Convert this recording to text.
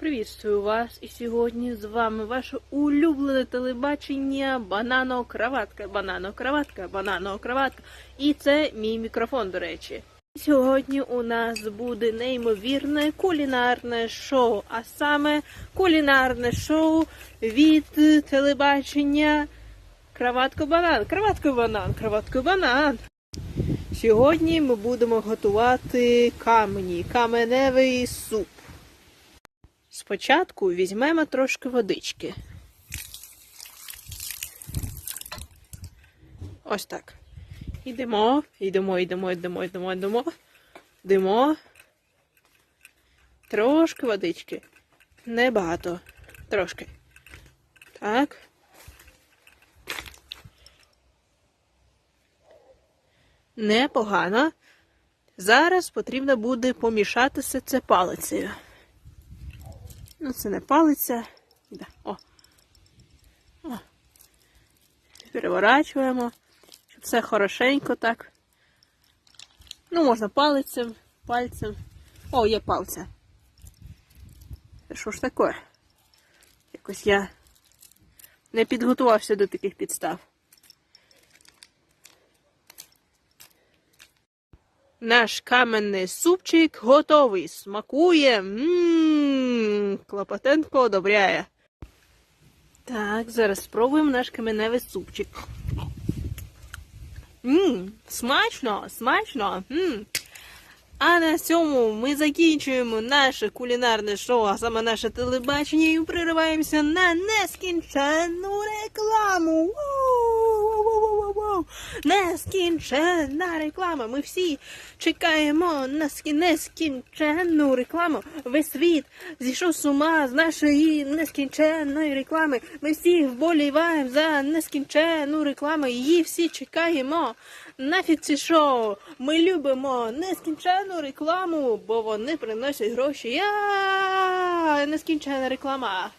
Привітствую вас! І сьогодні з вами ваше улюблене телебачення Банано-краватка, банано-краватка, банано-краватка. І це мій мікрофон, до речі. Сьогодні у нас буде неймовірне кулінарне шоу, а саме кулінарне шоу від телебачення Краватко банан, краватко банан, краватко банан. Сьогодні ми будемо готувати камені, каменевий суп. Спочатку візьмемо трошки водички. Ось так. Йдемо, йдемо, йдемо, йдемо, йдемо, йдемо. Йдемо. Трошки водички. Небагато. Трошки. Так. Непогано. Зараз потрібно буде помішати все це палицею. Ну, це не палиця. Да. О. О. Переворачуємо, щоб все хорошенько так. Ну, можна палицем, пальцем. О, є палця. Що ж таке? Якось я не підготувався до таких підстав. Наш каменний супчик готовий. Смакує. Ммм, Клопотенко одобряє. Так, зараз спробуємо наш каменевий супчик. Ммм, смачно, смачно. Ммм. А на цьому ми закінчуємо наше кулінарне шоу, а саме наше телебачення, і пририваємося на нескінченну рекламу. Нескінченна реклама. Ми всі чекаємо на скі- нескінченну рекламу. Весь світ зійшов з ума з нашої нескінченної реклами. Ми всі вболіваємо за нескінченну рекламу. Її всі чекаємо. Нафіг ці шоу. Ми любимо нескінченну рекламу, бо вони приносять гроші. Я нескінченна реклама.